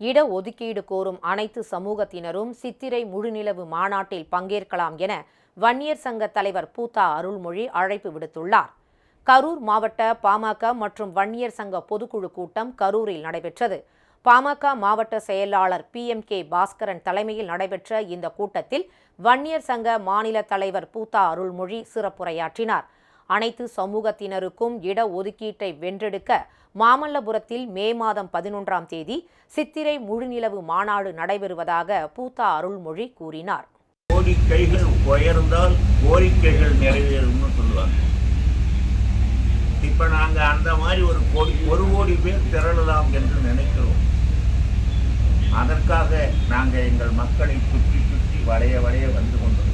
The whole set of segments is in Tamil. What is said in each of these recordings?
இடஒதுக்கீடு கோரும் அனைத்து சமூகத்தினரும் சித்திரை முழுநிலவு மாநாட்டில் பங்கேற்கலாம் என வன்னியர் சங்க தலைவர் பூத்தா அருள்மொழி அழைப்பு விடுத்துள்ளார். கரூர் மாவட்ட பாமக மற்றும் வன்னியர் சங்க பொதுக்குழு கூட்டம் கரூரில் நடைபெற்றது. பாமக மாவட்ட செயலாளர் பி. எம். கே. பாஸ்கரன் தலைமையில் நடைபெற்ற இந்த கூட்டத்தில் வன்னியர் சங்க மாநில தலைவர் பூத்தா அருள்மொழி சிறப்புரையாற்றினார். அனைத்து சமூகத்தினருக்கும் இட ஒதுக்கீட்டை வென்றெடுக்க மாமல்லபுரத்தில் மே மாதம் பதினொன்றாம் தேதி சித்திரை முழுநிலவு மாநாடு நடைபெறுவதாக பூத்தா அருள்மொழி கூறினார். கோரிக்கைகள் உயர்ந்தால் கோரிக்கைகள் நிறைவேறும்னு சொல்லுவாங்க. இப்ப நாங்க அந்த மாதிரி ஒரு கோடி ஒரு கோடி பேர் திரளலாம் என்று நினைக்கிறோம். அதற்காக நாங்கள் எங்கள் மக்களை சுற்றி சுற்றி வளைய வளைய வந்து கொண்டோம்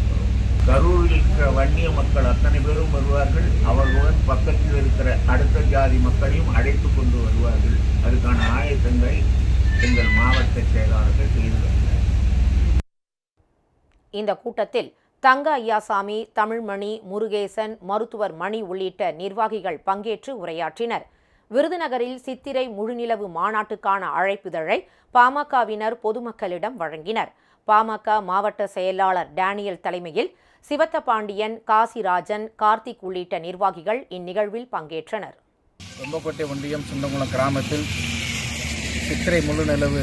கரூரில் இருக்கிற வன்னிய மக்கள் அத்தனை பேரும் வருவார்கள். அவர்களுடன் பக்கத்தில் இருக்கிற அடுத்த ஜாதி மக்களையும் அழைத்து கொண்டு வருவார்கள். அதுக்கான ஆயத்தங்களை எங்கள் மாவட்ட செயலாளர்கள் செய்து வருகிறார்கள். இந்த கூட்டத்தில் தங்க ஐயாசாமி தமிழ்மணி முருகேசன் மருத்துவர் மணி உள்ளிட்ட நிர்வாகிகள் பங்கேற்று உரையாற்றினர். விருதுநகரில் சித்திரை முழுநிலவு மாநாட்டுக்கான அழைப்புதழை பாமகவினர் பொதுமக்களிடம் வழங்கினர். பாமக மாவட்ட செயலாளர் டேனியல் தலைமையில் சிவத்தபாண்டியன் காசிராஜன் கார்த்திக் உள்ளிட்ட நிர்வாகிகள் இந்நிகழ்வில் பங்கேற்றனர். ரொம்பக்கோட்டை ஒன்றியம் சுண்டங்குளம் கிராமத்தில் சித்திரை முழு நிலவு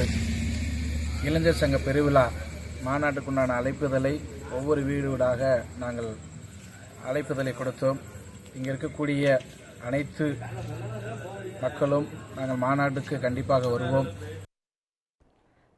இளைஞர் சங்க பெருவிழா மாநாட்டுக்குண்டான அழைப்புதலை ஒவ்வொரு வீடு வீடாக நாங்கள் அழைப்புதலை கொடுத்தோம். இங்கே இருக்கக்கூடிய அனைத்து மக்களும் நாங்கள் மாநாட்டுக்கு கண்டிப்பாக வருவோம்.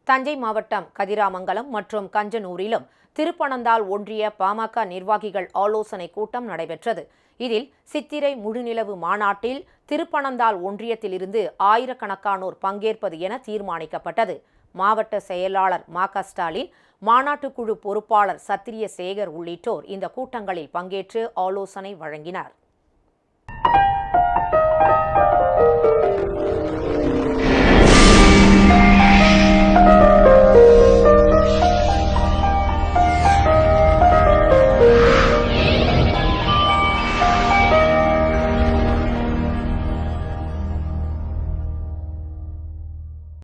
தஞ்சை மாவட்டம் கதிராமங்கலம் மற்றும் கஞ்சனூரிலும் திருப்பனந்தாள் ஒன்றிய பாமக நிர்வாகிகள் ஆலோசனை கூட்டம் நடைபெற்றது. இதில் சித்திரை முழுநிலவு மாநாட்டில் திருப்பனந்தாள் ஒன்றியத்திலிருந்து ஆயிரக்கணக்கானோர் பங்கேற்பது என தீர்மானிக்கப்பட்டது. மாவட்ட செயலாளர் மா. க. ஸ்டாலின் மாநாட்டுக்குழு பொறுப்பாளர் சத்திரிய சேகர் உள்ளிட்டோர் இந்த கூட்டங்களில் பங்கேற்று ஆலோசனை வழங்கினார். Yeah.